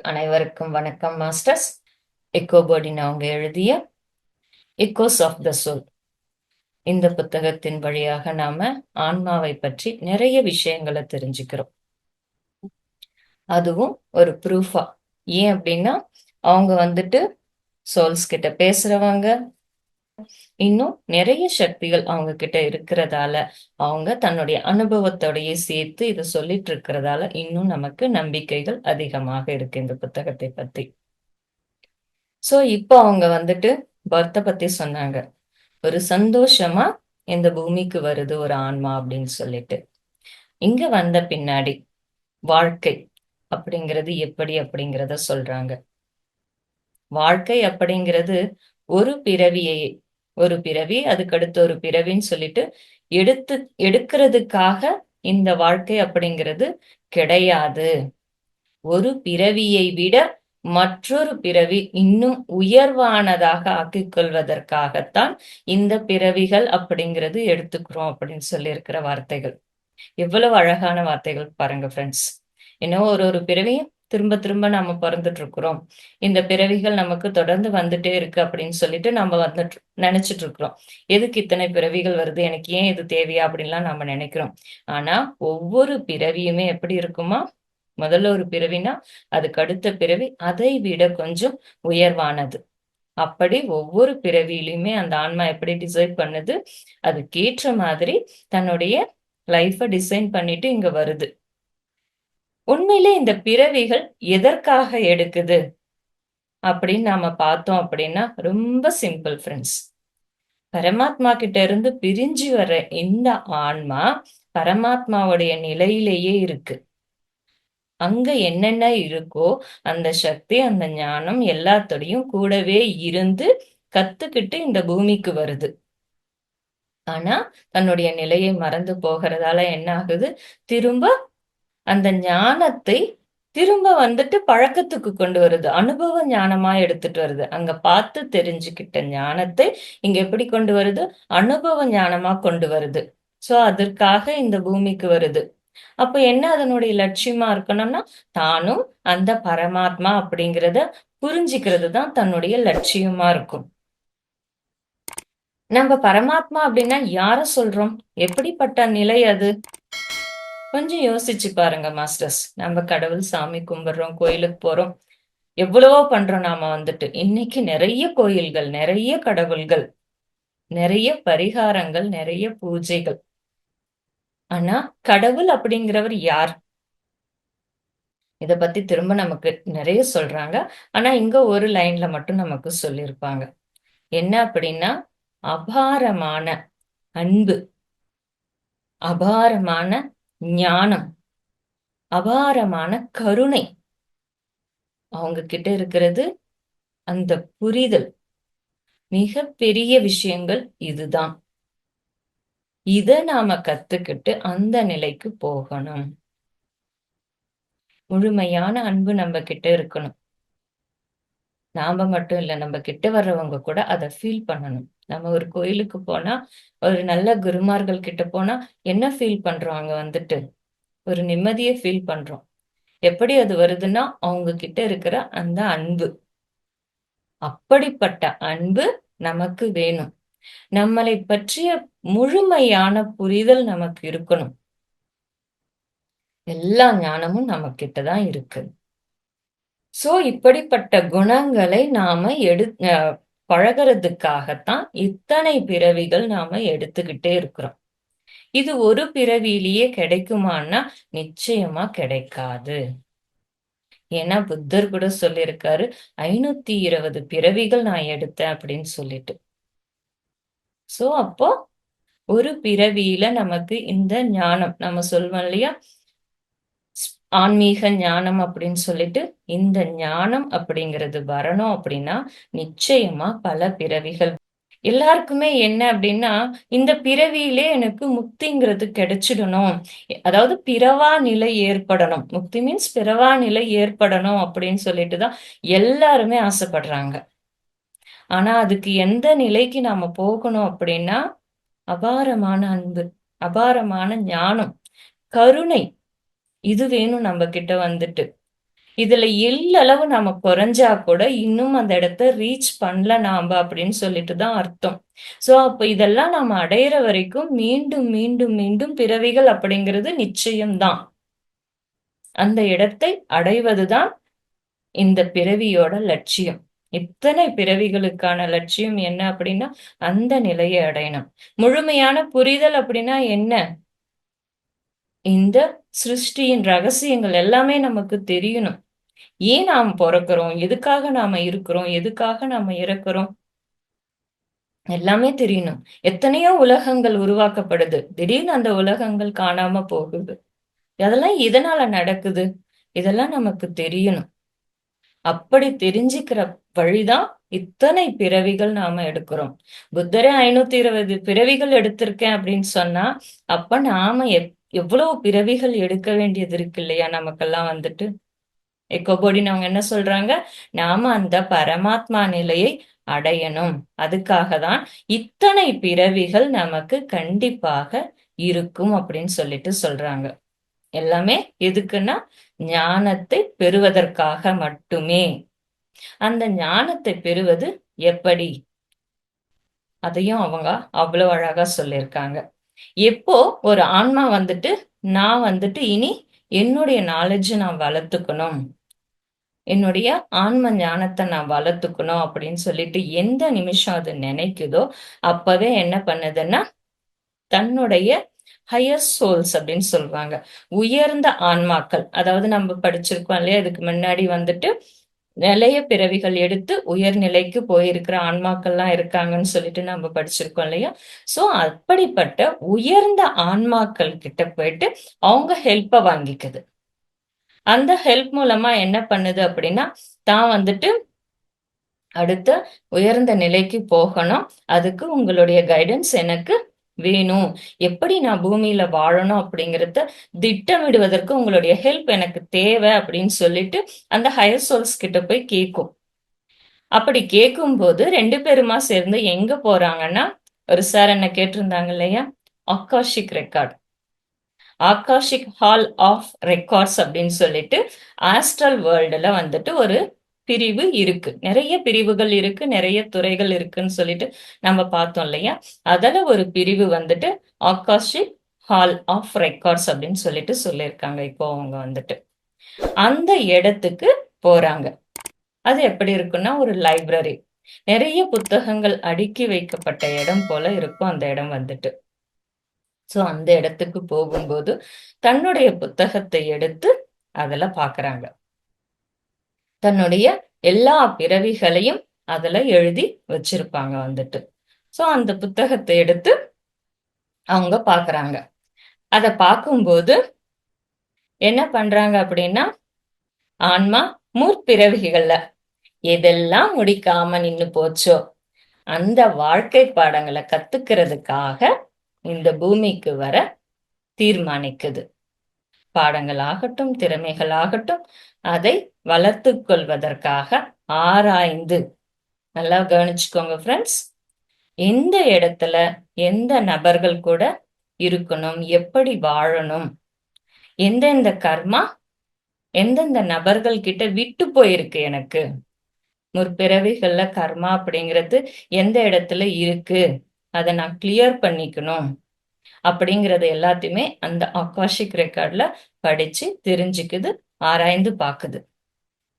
அனைவருக்கும் வணக்கம் மாஸ்டர்ஸ். எக்கோபோர்டின் அவங்க எழுதிய எக்கோஸ் ஆஃப் த சோல் இந்த புத்தகத்தின் வழியாக நாம ஆன்மாவை பற்றி நிறைய விஷயங்களை தெரிஞ்சுக்கிறோம். அதுவும் ஒரு ப்ரூஃபா ஏன் அப்படின்னா அவங்க வந்துட்டு சோல்ஸ் கிட்ட பேசுறவங்க இன்னும் நிறைய சக்திகள் அவங்க கிட்ட இருக்கிறதால அவங்க தன்னுடைய அனுபவத்தோடைய சேர்த்து இதை சொல்லிட்டு இருக்கிறதால இன்னும் நமக்கு நம்பிக்கைகள் அதிகமாக இருக்கு இந்த புத்தகத்தை பத்தி. சோ இப்போ அவங்க வந்துட்டு பர்த்தை பத்தி சொன்னாங்க. ஒரு சந்தோஷமா இந்த பூமிக்கு வருது ஒரு ஆன்மா அப்படின்னு சொல்லிட்டு. இங்க வந்த பின்னாடி வாழ்க்கை அப்படிங்கிறது எப்படி அப்படிங்கிறத சொல்றாங்க. வாழ்க்கை அப்படிங்கிறது ஒரு பிறவியை ஒரு பிறவி அதுக்கடுத்து ஒரு பிறவின்னு சொல்லிட்டு எடுத்து எடுக்கிறதுக்காக இந்த வாழ்க்கை அப்படிங்கிறது கிடையாது. ஒரு பிறவியை விட மற்றொரு பிறவி இன்னும் உயர்வானதாக ஆக்கிக் கொள்வதற்காகத்தான் இந்த பிறவிகள் அப்படிங்கிறது எடுத்துக்கிறோம் அப்படின்னு சொல்லி இருக்கிற வார்த்தைகள். எவ்வளவு அழகான வார்த்தைகள் பாருங்க ஃப்ரெண்ட்ஸ் இன்னும் ஒரு ஒரு பிறவியும் திரும்ப திரும்ப நம்ம பிறந்துட்டு இருக்கிறோம். இந்த பிறவிகள் நமக்கு தொடர்ந்து வந்துட்டே இருக்கு அப்படின்னு சொல்லிட்டு நம்ம வந்துட்டு நினைச்சிட்டு இருக்கிறோம். எதுக்கு இத்தனை பிறவிகள் வருது? எனக்கு ஏன் இது தேவையா? அப்படின்லாம் நம்ம நினைக்கிறோம். ஆனா ஒவ்வொரு பிறவியுமே எப்படி இருக்குமா? முதல்ல ஒரு பிறவினா அதுக்கு அடுத்த பிறவி அதை விட கொஞ்சம் உயர்வானது. அப்படி ஒவ்வொரு பிறவியிலுமே அந்த ஆன்மா எப்படி டிசைட் பண்ணுது? அதுக்கேற்ற மாதிரி தன்னுடைய லைஃப டிசைன் பண்ணிட்டு இங்க வருது. உண்மையிலே இந்த பிறவிகள் எதற்காக எடுக்குது? அப்படின்னு நாம பார்த்தோம் அப்படின்னா ரொம்ப சிம்பிள் ஃப்ரெண்ட்ஸ் பரமாத்மா கிட்ட இருந்து பிரிஞ்சு வர்ற இந்த ஆன்மா பரமாத்மாவுடைய நிலையிலேயே இருக்கு. அங்க என்னென்ன இருக்கோ அந்த சக்தி அந்த ஞானம் எல்லாத்தோடையும் கூடவே இருந்து கத்துக்கிட்டு இந்த பூமிக்கு வருது. ஆனா தன்னுடைய நிலையை மறந்து போகிறதால என்ன ஆகுது? திரும்ப அந்த ஞானத்தை திரும்ப வந்துட்டு பழக்கத்துக்கு கொண்டு வருது. அனுபவ ஞானமா எடுத்துட்டு வருது. அங்க பார்த்து தெரிஞ்சுக்கிட்ட ஞானத்தை இங்க எப்படி கொண்டு வருது? அனுபவ ஞானமா கொண்டு வருது. சோ அதற்காக இந்த பூமிக்கு வருது. அப்ப என்ன அதனுடைய லட்சியமா இருக்கணும்னா தானும் அந்த பரமாத்மா அப்படிங்கிறத புரிஞ்சுக்கிறது தான் தன்னுடைய லட்சியமா இருக்கும். நம்ம பரமாத்மா அப்படின்னா யார சொல்றோம்? எப்படிப்பட்ட நிலை அது? கொஞ்சம் யோசிச்சு பாருங்க மாஸ்டர்ஸ். நம்ம கடவுள் சாமி கும்பிடுறோம் கோயிலுக்கு போறோம். எவ்வளவோ பண்றோம் நாம வந்துட்டு. இன்னைக்கு நிறைய கோயில்கள் நிறைய கடவுள்கள் நிறைய பரிகாரங்கள் நிறைய பூஜைகள். ஆனா கடவுள் அப்படிங்கிறவர் யார்? இத பத்தி திரும்ப நமக்கு நிறைய சொல்றாங்க. ஆனா இங்க ஒரு லைன்ல மட்டும் நமக்கு சொல்லியிருப்பாங்க. என்ன அப்படின்னா அபாரமான அன்பு. அபாரமான ஞானம் அபாரமான கருணை. அவங்க கிட்ட இருக்கிறது அந்த புரிதல். மிக பெரிய விஷயங்கள் இதுதான். இத நாம கத்துக்கிட்டு அந்த நிலைக்கு போகணும். முழுமையான அன்பு நம்ம கிட்ட இருக்கணும். நாம மட்டும் இல்ல நம்ம கிட்ட வர்றவங்க கூட அதை ஃபீல் பண்ணணும். நம்ம ஒரு கோயிலுக்கு போனா ஒரு நல்ல குருமார்கள் கிட்ட போனா என்ன ஃபீல் பண்றோம் அங்க வந்துட்டு? ஒரு நிம்மதியை ஃபீல் பண்றோம். எப்படி அது வருதுன்னா அவங்க கிட்ட இருக்கிற அந்த அன்பு. அப்படிப்பட்ட அன்பு நமக்கு வேணும். நம்மளை பற்றிய முழுமையான புரிதல் நமக்கு இருக்கணும். எல்லா ஞானமும் நம்ம கிட்டதான் இருக்கு. சோ இப்படிப்பட்ட குணங்களை நாம எடு பழகிறதுக்காகத்தான் இத்தனை பிறவிகள் நாம எடுத்துக்கிட்டே இருக்கிறோம். இது ஒரு பிறவியிலேயே கிடைக்குமான்னா நிச்சயமா கிடைக்காது. ஏன்னா புத்தர் கூட சொல்லியிருக்காரு ஐநூத்தி இருபது பிறவிகள் நான் எடுத்தேன் அப்படின்னு சொல்லிட்டு. சோ அப்போ ஒரு பிறவியில நமக்கு இந்த ஞானம் நம்ம சொல்வோம் இல்லையா? ஆன்மீக ஞானம் அப்படின்னு சொல்லிட்டு இந்த ஞானம் அப்படிங்கிறது வரணும் அப்படின்னா நிச்சயமா பல பிறவிகள். எல்லாருக்குமே என்ன அப்படின்னா இந்த பிறவியிலே எனக்கு முக்திங்கிறது கிடைச்சிடணும். அதாவது பிறவா நிலை ஏற்படணும். முக்தி மீன்ஸ் பிறவா நிலை ஏற்படணும் அப்படின்னு சொல்லிட்டு தான் எல்லாருமே ஆசைப்படுறாங்க. ஆனா அதுக்கு எந்த நிலைக்கு நாம போகணும் அப்படின்னா அபாரமான அன்பு அபாரமான ஞானம் கருணை இது வேணும் நம்ம கிட்ட வந்துட்டு. இதுல எல்லளவு நம்ம குறைஞ்சா கூட இன்னும் அந்த இடத்த ரீச் பண்ணல நாம அப்படின்னு சொல்லிட்டு தான் அர்த்தம். சோ அப்ப இதெல்லாம் நாம அடையிற வரைக்கும் மீண்டும் மீண்டும் மீண்டும் பிறவிகள் அப்படிங்கிறது நிச்சயம்தான் அந்த இடத்தை அடைவதுதான் இந்த பிறவியோட லட்சியம். இத்தனை பிறவிகளுக்கான லட்சியம் என்ன அப்படின்னா அந்த நிலையை அடையணும். முழுமையான புரிதல் அப்படின்னா என்ன? இந்த சிருஷ்டியின் ரகசியங்கள் எல்லாமே நமக்கு தெரியணும். ஏன் நாம் பிறக்கிறோம்? எதுக்காக நாம இருக்கிறோம்? எதுக்காக நாம இறக்குறோம்? எல்லாமே தெரியணும். எத்தனையோ உலகங்கள் உருவாக்கப்படுது. திடீர்னு அந்த உலகங்கள் காணாம போகுது. அதெல்லாம் இதனால நடக்குது? இதெல்லாம் நமக்கு தெரியணும். அப்படி தெரிஞ்சுக்கிற வழிதான் இத்தனை பிறவிகள் நாம எடுக்கிறோம். புத்தரே ஐநூத்தி இருபது பிறவிகள் எடுத்திருக்கேன் அப்படின்னு சொன்னா அப்ப நாம எப் எவ்வளவு பிறவிகள் எடுக்க வேண்டியது இருக்கு இல்லையா? நமக்கெல்லாம் வந்துட்டு. எக்கோபோடின்னு அவங்க என்ன சொல்றாங்க? நாம அந்த பரமாத்மா நிலையை அடையணும். அதுக்காக தான் இத்தனை பிறவிகள் நமக்கு கண்டிப்பாக இருக்கும் அப்படின்னு சொல்லிட்டு சொல்றாங்க. எல்லாமே எதுக்குன்னா ஞானத்தை பெறுவதற்காக மட்டுமே. அந்த ஞானத்தை பெறுவது எப்படி? அதையும் அவங்க அவ்வளவு அழகா சொல்லியிருக்காங்க. எப்போ ஒரு ஆன்மா வந்துட்டு நான் வந்துட்டு இனி என்னுடைய நாலேஜ் நான் வளர்த்துக்கணும். என்னுடைய ஆன்ம ஞானத்தை நான் வளர்த்துக்கணும் அப்படின்னு சொல்லிட்டு எந்த நிமிஷம் அது நினைக்குதோ அப்பவே என்ன பண்ணுதுன்னா தன்னுடைய ஹையர் சோல்ஸ் அப்படின்னு சொல்லுவாங்க. உயர்ந்த ஆன்மாக்கள். அதாவது நம்ம படிச்சிருக்கோம் இல்லையா? இதுக்கு முன்னாடி வந்துட்டு நிலைய பிறவிகள் எடுத்து உயர்நிலைக்கு போயிருக்கிற ஆன்மாக்கள்லாம் இருக்காங்கன்னு சொல்லிட்டு நம்ம படிச்சிருக்கோம் இல்லையா? சோ அப்படிப்பட்ட உயர்ந்த ஆன்மாக்கள் கிட்ட போயிட்டு அவங்க ஹெல்ப்ப வாங்கிக்குது. அந்த ஹெல்ப் மூலமா என்ன பண்ணுது அப்படின்னா தான் வந்துட்டு அடுத்த உயர்ந்த நிலைக்கு போகணும். அதுக்கு உங்களுடைய கைடன்ஸ் எனக்கு வேணும். எப்படி நான் பூமியில வாழணும் அப்படிங்கிறத திட்டமிடுவதற்கு உங்களுடைய ஹெல்ப் எனக்கு தேவை அப்படின்னு சொல்லிட்டு அந்த ஹையர் சோல்ஸ் கிட்ட போய் கேட்கும் அப்படி கேட்கும் போது ரெண்டு பேருமா சேர்ந்து எங்க போறாங்கன்னா ஒரு சார் என்ன கேட்டிருந்தாங்க இல்லையா? Akashic record akashic hall of records அப்படின்னு சொல்லிட்டு ஆஸ்ட்ரல் வேர்ல்டுல வந்துட்டு ஒரு பிரிவு இருக்கு. நிறைய பிரிவுகள் இருக்கு நிறைய துறைகள் இருக்குன்னு சொல்லிட்டு நம்ம பார்த்தோம் இல்லையா? அதுல ஒரு பிரிவு வந்துட்டு ஆகாஷிக் ஹால் ஆஃப் ரெக்கார்ட்ஸ் அப்படின்னு சொல்லிட்டு சொல்லியிருக்காங்க. இப்போ அவங்க வந்துட்டு. அந்த இடத்துக்கு போறாங்க. அது எப்படி இருக்குன்னா ஒரு லைப்ரரி நிறைய புத்தகங்கள் அடுக்கி வைக்கப்பட்ட இடம் போல இருக்கும் அந்த இடம் வந்துட்டு. ஸோ அந்த இடத்துக்கு போகும்போது தன்னுடைய புத்தகத்தை எடுத்து அதில் பார்க்குறாங்க. தன்னுடைய எல்லா பிறவிகளையும் அதுல எழுதி வச்சிருப்பாங்க வந்துட்டு. சோ அந்த புத்தகத்தை எடுத்து அவங்க பாக்குறாங்க அத பார்க்கும்போது என்ன பண்றாங்க அப்படின்னா ஆன்மா முற்பிறவிகள்ல எதெல்லாம் முடிக்காம நின்னு போச்சோ அந்த வாழ்க்கை பாடங்களை கத்துக்கிறதுக்காக இந்த பூமிக்கு வர தீர்மானிக்குது. பாடங்கள் ஆகட்டும் திறமைகள் ஆகட்டும் அதை வளர்த்து கொள்வதற்காக ஆராய்ந்து. நல்லா கவனிச்சுக்கோங்க ஃப்ரெண்ட்ஸ் எந்த இடத்துல எந்த நபர்கள் கூட இருக்கணும் எப்படி வாழணும் எந்தெந்த கர்மா எந்தெந்த நபர்கள் கிட்ட விட்டு போயிருக்கு எனக்கு முற்பிறவிகள்ல கர்மா அப்படிங்கிறது எந்த இடத்துல இருக்கு அதை நான் கிளியர் பண்ணிக்கணும். அப்படிங்கிறது எல்லாத்தையுமே அந்த ஆகாஷிக் ரெக்கார்ட்ல படிச்சு தெரிஞ்சுக்குது ஆராய்ந்து பாக்குது.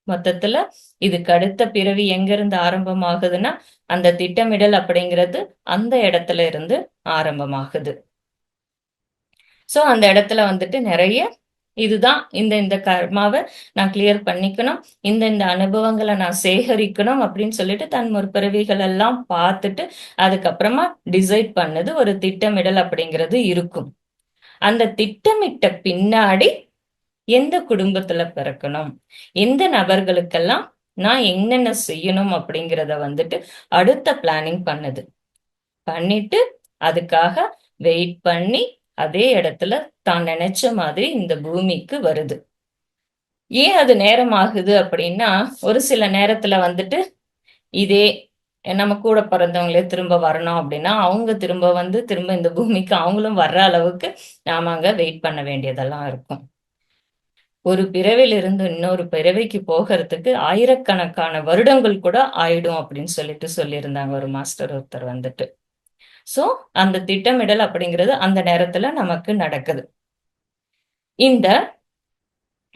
மொத்தத்துல இதுக்கு அடுத்த பிறவி எங்க இருந்து ஆரம்பமாகுதுன்னா அந்த திட்டமிடல் அப்படிங்கிறது அந்த இடத்துல இருந்து ஆரம்பமாகுது. சோ அந்த இடத்துல வந்துட்டு நிறைய இதுதான் இந்த இந்த கர்மாவை நான் கிளியர் பண்ணிக்கணும். இந்த இந்த அனுபவங்களை நான் சேகரிக்கணும் அப்படின்னு சொல்லிட்டு தன் முற்பிறவிகள் எல்லாம் பார்த்துட்டு அதுக்கப்புறமா டிசைட் பண்ணது ஒரு திட்டமிடல் அப்படிங்கிறது இருக்கும். அந்த திட்டமிட்ட பின்னாடி எந்த குடும்பத்துல பிறக்கணும்? எந்த நபர்களுக்கெல்லாம் நான் என்னென்ன செய்யணும் அப்படிங்கிறத வந்துட்டு அடுத்த பிளானிங் பண்ணுது. பண்ணிட்டு அதுக்காக வெயிட் பண்ணி அதே இடத்துல தான் நினைச்ச மாதிரி இந்த பூமிக்கு வருது. ஏன் அது நேரம் ஆகுது அப்படின்னா ஒரு சில நேரத்துல வந்துட்டு இதே நம்ம கூட பிறந்தவங்களே திரும்ப வரணும் அப்படின்னா அவங்க திரும்ப வந்து திரும்ப இந்த பூமிக்கு அவங்களும் வர்ற அளவுக்கு நாம அங்க வெயிட் பண்ண வேண்டியதெல்லாம் இருக்கும். ஒரு பிறவில இருந்து இன்னொரு பிறவிக்கு போகிறதுக்கு ஆயிரக்கணக்கான வருடங்கள் கூட ஆயிடும் அப்படின்னு சொல்லிட்டு சொல்லியிருந்தாங்க ஒரு மாஸ்டர் ஒருத்தர் வந்துட்டு. சோ அந்த திட்டமிடல் அப்படிங்கிறது அந்த நேரத்துல நமக்கு நடக்குது. இந்த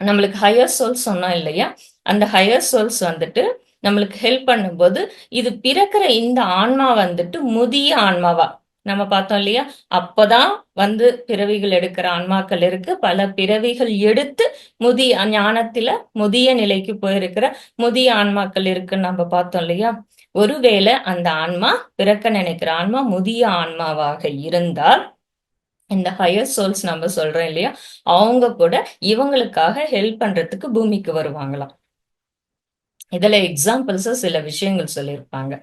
நம்மளுக்கு ஹையர் சோல்ஸ் சொன்னோம் இல்லையா? அந்த ஹையர் சோல்ஸ் வந்துட்டு நம்மளுக்கு ஹெல்ப் பண்ணும்போது இது பிறக்கிற இந்த ஆன்மா வந்துட்டு முதிய ஆன்மாவா? நம்ம பார்த்தோம் இல்லையா? அப்பதான் வந்து பிறவிகள் எடுக்கிற ஆன்மாக்கள் இருக்கு. பல பிறவிகள் எடுத்து முதிய ஞானத்துல முதிய நிலைக்கு போயிருக்கிற முதிய ஆன்மாக்கள் இருக்குன்னு நம்ம பார்த்தோம் இல்லையா? ஒருவேளை அந்த ஆன்மா பிறக்க நினைக்கிற ஆன்மா முதிய ஆன்மாவாக இருந்தால் இந்த ஹையர் சோல்ஸ் நம்ம சொல்றோம் இல்லையா அவங்க கூட இவங்களுக்காக ஹெல்ப் பண்றதுக்கு பூமிக்கு வருவாங்களாம். இதுல எக்ஸாம்பிள்ஸ் சில விஷயங்கள் சொல்லியிருப்பாங்க.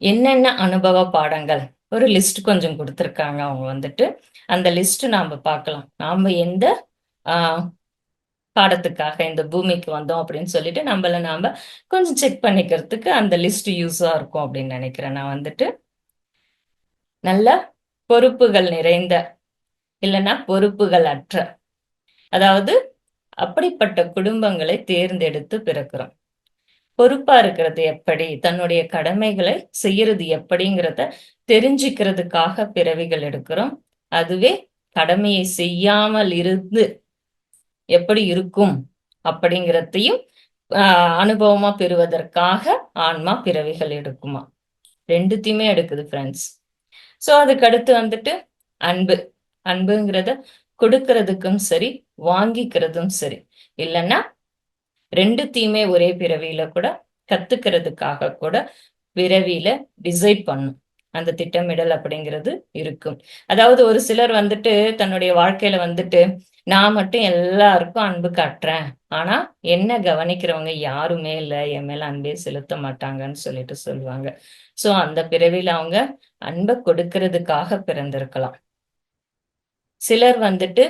என்னென்ன அனுபவ பாடங்கள்? ஒரு லிஸ்ட் கொஞ்சம் கொடுத்துருக்காங்க அவங்க வந்துட்டு. அந்த லிஸ்ட் நாம பார்க்கலாம். நாம எந்த ஆஹ் பாடத்துக்காக இந்த பூமிக்கு வந்தோம் அப்படின்னு சொல்லிட்டு நம்மள நாம கொஞ்சம் செக் பண்ணிக்கிறதுக்கு அந்த லிஸ்ட் யூஸா இருக்கும் அப்படின்னு நினைக்கிறேன். நான் வந்துட்டு நல்ல பொறுப்புகள் நிறைந்த இல்லைன்னா பொறுப்புகள் அற்ற அதாவது அப்படிப்பட்ட குடும்பங்களை தேர்ந்தெடுத்து பிறக்கிறோம். பொறுப்பா இருக்கிறது எப்படி தன்னுடைய கடமைகளை செய்யறது எப்படிங்கிறத தெரிஞ்சுக்கிறதுக்காக பிறவிகள் எடுக்கிறோம். அதுவே கடமையை செய்யாமல் இருந்து எப்படி இருக்கும் அப்படிங்கிறதையும் அனுபவமா பெறுவதற்காக ஆன்மா பிறவிகள் எடுக்குமா. ரெண்டுத்தையுமே எடுக்குது ஃப்ரெண்ட்ஸ் ஸோ அதுக்கு அடுத்து வந்துட்டு அன்பு. அன்புங்கிறத கொடுக்கறதுக்கும் சரி வாங்கிக்கிறதும் சரி. இல்லைன்னா ரெண்டுத்தையுமே ஒரே பிறவியில கூட கத்துக்கிறதுக்காக கூட பிறவியில டிசைட் பண்ணும். அந்த திட்டமிடல் அப்படிங்கிறது இருக்கும். அதாவது ஒரு சிலர் வந்துட்டு தன்னுடைய வாழ்க்கையில வந்துட்டு நான் மட்டும் எல்லாருக்கும் அன்பு காட்டுறேன். ஆனா என்ன கவனிக்கிறவங்க யாருமே இல்லை. என் மேல அன்பே செலுத்த மாட்டாங்கன்னு சொல்லிட்டு சொல்லுவாங்க. சோ அந்த பிறவியில அவங்க அன்பை கொடுக்கறதுக்காக பிறந்திருக்கலாம். சிலர் வந்துட்டு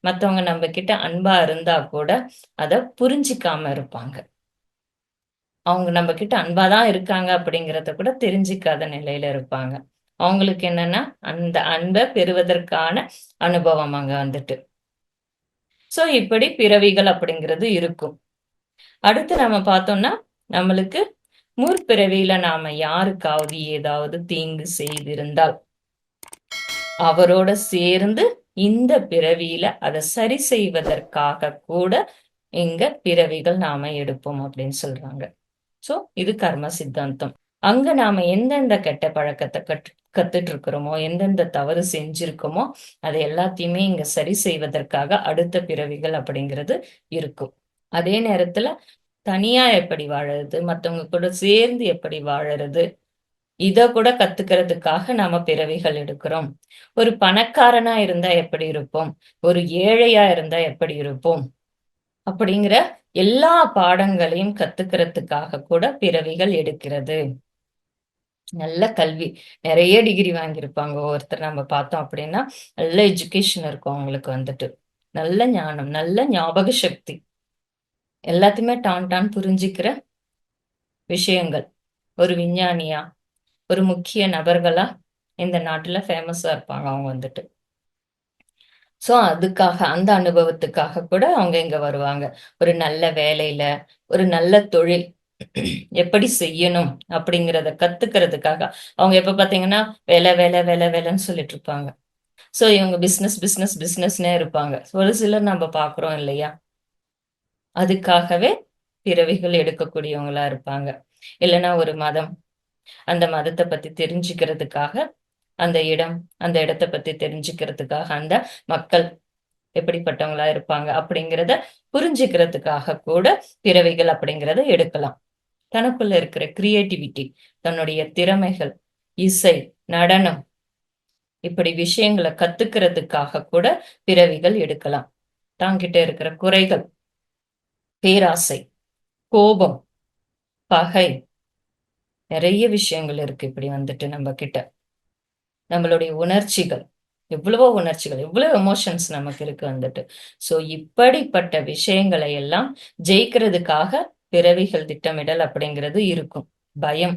மத்தவங்க நம்ம கிட்ட அன்பா இருந்தா கூட அத புரிஞ்சிக்காம இருப்பாங்க. அவங்க நம்ம கிட்ட அன்பாதான் இருக்காங்க அப்படிங்கிறத கூட தெரிஞ்சிக்காத நிலையில இருப்பாங்க. அவங்களுக்கு என்னன்னா அந்த அன்பை பெறுவதற்கான அனுபவம் அங்க வந்துட்டு. சோ இப்படி பிறவிகள் அப்படிங்கிறது இருக்கும். அடுத்து நம்ம பார்த்தோம்னா நம்மளுக்கு முற்பிறவியில நாம யாருக்காவது ஏதாவது தீங்கு செய்திருந்தால் அவரோட சேர்ந்து இந்த பிறவியில அதை சரி செய்வதற்காக கூட இங்க பிறவிகள் நாம எடுப்போம் அப்படின்னு சொல்றாங்க. சோ இது கர்ம சித்தாந்தம். அங்க நாம எந்தெந்த கெட்ட பழக்கத்தை கற்று கத்துட்டு இருக்கிறோமோ எந்தெந்த தவறு செஞ்சிருக்கோமோ அதை எல்லாத்தையுமே இங்க சரி செய்வதற்காக அடுத்த பிறவிகள் அப்படிங்கிறது இருக்கும். அதே நேரத்துல தனியா எப்படி வாழறது மத்தவங்க கூட சேர்ந்து எப்படி வாழறது இத கூட கத்துக்கிறதுக்காக நாம பிறவிகள் எடுக்கிறோம். ஒரு பணக்காரனா இருந்தா எப்படி இருப்போம்? ஒரு ஏழையா இருந்தா எப்படி இருப்போம்? அப்படிங்கிற எல்லா பாடங்களையும் கத்துக்கிறதுக்காக கூட பிறவிகள் எடுக்கிறது. நல்ல கல்வி. நிறைய டிகிரி வாங்கியிருப்பாங்க. ஒருத்தர் நம்ம பார்த்தோம் அப்படின்னா நல்ல எஜுகேஷன் இருக்கும் அவங்களுக்கு வந்துட்டு. நல்ல ஞானம் நல்ல ஞாபக சக்தி. எல்லாத்தையுமே டான் டான் புரிஞ்சிக்கிற விஷயங்கள். ஒரு விஞ்ஞானியா ஒரு முக்கிய நபர்களா இந்த நாட்டுல ஃபேமஸா இருப்பாங்க அவங்க வந்துட்டு. சோ அதுக்காக அந்த அனுபவத்துக்காக கூட அவங்க இங்க வருவாங்க. ஒரு நல்ல வேலையில ஒரு நல்ல தொழில். எப்படி செய்யணும் அப்படிங்கிறத கத்துக்கிறதுக்காக. அவங்க எப்ப பாத்தீங்கன்னா வேலை வேலை வேலை வேலைன்னு சொல்லிட்டு இருப்பாங்க. சோ இவங்க பிசினஸ் பிசினஸ் பிசினஸ்னே இருப்பாங்க. ஒரு சிலர் நம்ம பாக்குறோம் இல்லையா? அதுக்காகவே பிறவிகள் எடுக்கக்கூடியவங்களா இருப்பாங்க. இல்லைன்னா ஒரு மதம். அந்த மதத்தை பத்தி தெரிஞ்சுக்கிறதுக்காக அந்த இடம் அந்த இடத்தை பத்தி தெரிஞ்சுக்கிறதுக்காக அந்த மக்கள் எப்படிப்பட்டவங்களா இருப்பாங்க அப்படிங்கிறத புரிஞ்சுக்கிறதுக்காக கூட பிறவிகள் அப்படிங்கிறத எடுக்கலாம். தனக்குள்ள இருக்கிற கிரியேட்டிவிட்டி தன்னுடைய திறமைகள் இசை நடனம் இப்படி விஷயங்களை கத்துக்கிறதுக்காக கூட பிறவிகள் எடுக்கலாம். தாங்கிட்ட இருக்கிற குறைகள் பேராசை கோபம் பகை நிறைய விஷயங்கள் இருக்கு இப்படி வந்துட்டு நம்ம கிட்ட நம்மளுடைய உணர்ச்சிகள் எவ்வளவோ உணர்ச்சிகள் எவ்வளவு எமோஷன்ஸ் நமக்கு இருக்கு வந்துட்டு. சோ இப்படிப்பட்ட விஷயங்களை எல்லாம் ஜெயிக்கிறதுக்காக பிறவிகள் திட்டமிடல் அப்படிங்கிறது இருக்கும். பயம்.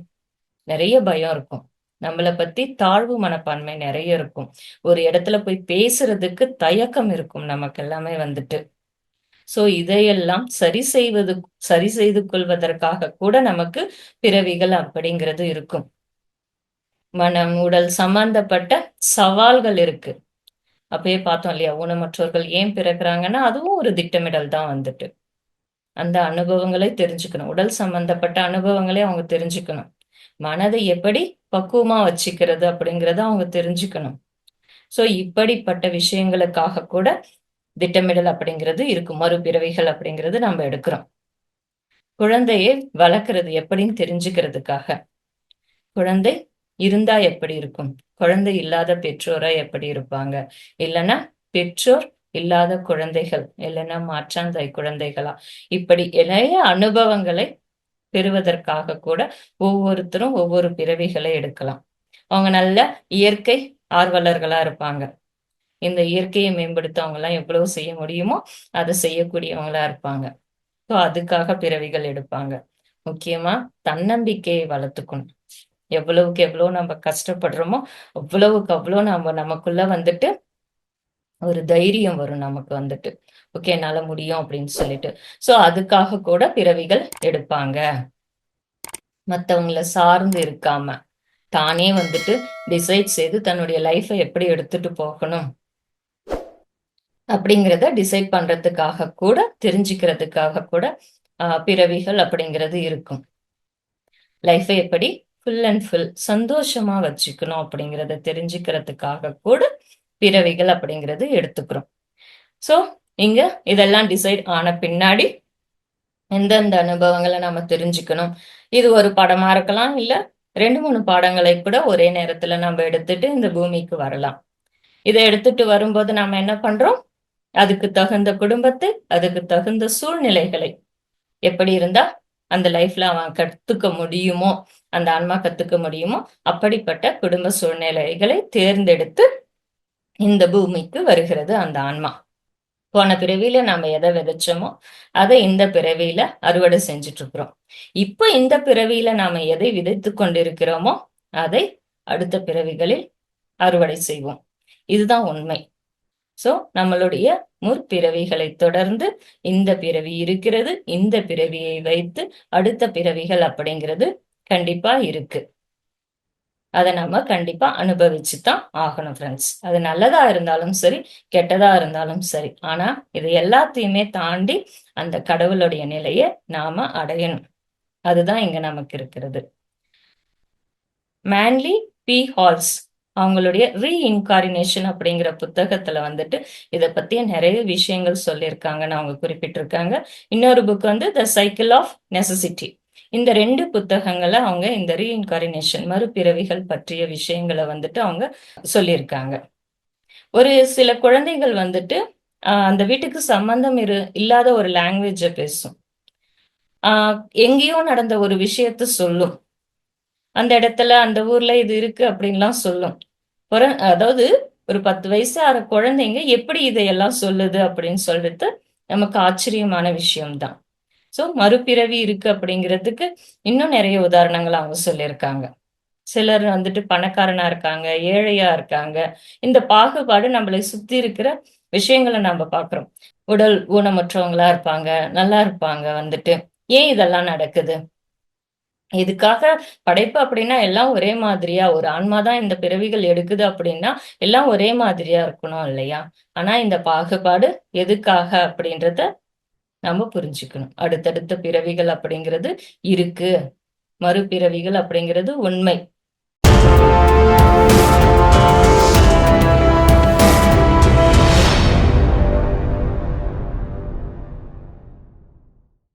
நிறைய பயம் இருக்கும். நம்மளை பத்தி தாழ்வு மனப்பான்மை நிறைய இருக்கும். ஒரு இடத்துல போய் பேசுறதுக்கு தயக்கம் இருக்கும் நமக்கு எல்லாமே வந்துட்டு. சோ இதையெல்லாம் சரி செய்வது சரி செய்து கொள்வதற்காக கூட நமக்கு பிறவிகள் அப்படிங்கிறது இருக்கும். மனம் உடல் சம்பந்தப்பட்ட சவால்கள் இருக்கு. அப்பயே பார்த்தோம் இல்லையா? ஊனமற்றோர்கள் ஏன் பிறக்கிறாங்கன்னா அதுவும் ஒரு திட்டமிடல் தான் வந்துட்டு. அந்த அனுபவங்களை தெரிஞ்சுக்கணும். உடல் சம்பந்தப்பட்ட அனுபவங்களை அவங்க தெரிஞ்சுக்கணும். மனதை எப்படி பக்குவமா வச்சுக்கிறது அப்படிங்கிறத அவங்க தெரிஞ்சுக்கணும். சோ இப்படிப்பட்ட விஷயங்களுக்காக கூட திட்டமிடல் அப்படிங்கிறது இருக்கும். மறுபிறவிகள் அப்படிங்கிறது நம்ம எடுக்கிறோம். குழந்தையை வளர்க்கறது எப்படின்னு தெரிஞ்சுக்கிறதுக்காக. குழந்தை இருந்தா எப்படி இருக்கும்? குழந்தை இல்லாத பெற்றோரா எப்படி இருப்பாங்க? இல்லைன்னா பெற்றோர் இல்லாத குழந்தைகள் இல்லைன்னா மாற்றாந்தாய் குழந்தைகளா? இப்படி நிறைய அனுபவங்களை பெறுவதற்காக கூட ஒவ்வொருத்தரும் ஒவ்வொரு பிறவிகளை எடுக்கலாம். அவங்க நல்ல இயற்கை ஆர்வலர்களா இருப்பாங்க. இந்த இயற்கையை மேம்படுத்த அவங்க எல்லாம் எவ்வளவு செய்ய முடியுமோ அதை செய்யக்கூடியவங்களா இருப்பாங்க. ஸோ அதுக்காக பிறவிகள் எடுப்பாங்க. முக்கியமா தன்னம்பிக்கையை வளர்த்துக்கணும். எவ்வளவுக்கு எவ்வளவு நம்ம கஷ்டப்படுறோமோ அவ்வளவுக்கு அவ்வளவு நம்ம நமக்குள்ள வந்துட்டு ஒரு தைரியம் வரும் நமக்கு வந்துட்டு. ஓகே என்னால முடியும் அப்படின்னு சொல்லிட்டு. சோ அதுக்காக கூட பிறவிகள் எடுப்பாங்க. மத்தவங்கள சார்ந்து இருக்காம தானே வந்துட்டு டிசைட் செய்து தன்னுடைய லைஃபை எப்படி எடுத்துட்டு போகணும் அப்படிங்கிறத டிசைட் பண்றதுக்காக கூட தெரிஞ்சுக்கிறதுக்காக கூட பிறவிகள் அப்படிங்கிறது இருக்கும். லைஃபை எப்படி ஃபுல் அண்ட் ஃபுல் சந்தோஷமா வச்சுக்கணும் அப்படிங்கிறத தெரிஞ்சுக்கிறதுக்காக கூட பிறவிகள் அப்படிங்கிறது எடுத்துக்கிறோம். ஸோ இங்க இதெல்லாம் டிசைட் ஆன பின்னாடி எந்தெந்த அனுபவங்களை நம்ம தெரிஞ்சுக்கணும். இது ஒரு படமா இருக்கலாம் இல்ல ரெண்டு மூணு பாடங்களை கூட ஒரே நேரத்துல நம்ம எடுத்துட்டு இந்த பூமிக்கு வரலாம். இதை எடுத்துட்டு வரும்போது நாம என்ன பண்றோம்? அதுக்கு தகுந்த குடும்பத்தை அதுக்கு தகுந்த சூழ்நிலைகளை. எப்படி இருந்தா அந்த லைஃப்ல அவன் கத்துக்க முடியுமோ அந்த ஆன்மா கத்துக்க முடியுமோ அப்படிப்பட்ட குடும்ப சூழ்நிலைகளை தேர்ந்தெடுத்து இந்த பூமிக்கு வருகிறது அந்த ஆன்மா. போன பிறவியில நாம எதை விதைச்சோமோ அதை இந்த பிறவியில அறுவடை செஞ்சுட்டு இருக்கிறோம் இப்ப இந்த பிறவியில நாம எதை விதைத்து கொண்டிருக்கிறோமோ அதை அடுத்த பிறவிகளில் அறுவடை செய்வோம். இதுதான் உண்மை. சோ நம்மளுடைய முற்பிறவிகளை தொடர்ந்து இந்த பிறவி இருக்கிறது இந்த பிறவியை வைத்து அடுத்த பிறவிகள் அப்படிங்கிறது கண்டிப்பா இருக்கு. அதை நம்ம கண்டிப்பா அனுபவிச்சு தான் ஆகணும் ஃப்ரெண்ட்ஸ் அது நல்லதா இருந்தாலும் சரி கெட்டதா இருந்தாலும் சரி. ஆனா இது எல்லாத்தையுமே தாண்டி அந்த கடவுளுடைய நிலையை நாம அடையணும். அதுதான் இங்க நமக்கு இருக்கிறது. மேன்லி பி ஹால்ஸ் அவங்களுடைய ரீஇன்காரினேஷன் அப்படிங்கிற புத்தகத்துல வந்துட்டு இதை பத்திய நிறைய விஷயங்கள் சொல்லியிருக்காங்கன்னு அவங்க குறிப்பிட்டிருக்காங்க. இன்னொரு புக் வந்து த சைக்கிள் ஆஃப் நெசசிட்டி இந்த ரெண்டு புத்தகங்களை அவங்க இந்த ரீஇன்காரினேஷன் மறுபிறவிகள் பற்றிய விஷயங்களை வந்துட்டு அவங்க சொல்லியிருக்காங்க. ஒரு சில குழந்தைகள் வந்துட்டு அந்த வீட்டுக்கு சம்பந்தம் இரு இல்லாத ஒரு லாங்குவேஜ பேசும். ஆஹ் எங்கேயோ நடந்த ஒரு விஷயத்த சொல்லும். அந்த இடத்துல அந்த ஊர்ல இது இருக்கு அப்படின்லாம் சொல்லும். அதாவது ஒரு பத்து வயசு ஆற குழந்தைங்க எப்படி இதையெல்லாம் சொல்லுது அப்படின்னு சொல்றது நமக்கு ஆச்சரியமான விஷயம்தான். சோ மறுபிறவி இருக்கு அப்படிங்கிறதுக்கு இன்னும் நிறைய உதாரணங்கள் அவங்க சொல்லியிருக்காங்க. சிலர் வந்துட்டு பணக்காரனா இருக்காங்க ஏழையா இருக்காங்க. இந்த பாகுபாடு நம்மளை சுத்தி இருக்கிற விஷயங்களை நம்ம பாக்குறோம் உடல் ஊனமற்றவங்களா இருப்பாங்க நல்லா இருப்பாங்க வந்துட்டு. ஏன் இதெல்லாம் நடக்குது? இதுக்காக படைப்பு அப்படின்னா எல்லாம் ஒரே மாதிரியா? ஒரு ஆன்மா தான் இந்த பிறவிகள் எடுக்குது அப்படின்னா எல்லாம் ஒரே மாதிரியா இருக்கணும் இல்லையா? ஆனா இந்த பாகுபாடு எதுக்காக அப்படின்றத நம்ம புரிஞ்சுக்கணும். அடுத்தடுத்த பிறவிகள் அப்படிங்கிறது இருக்கு. மறுபிறவிகள் அப்படிங்கிறது உண்மை.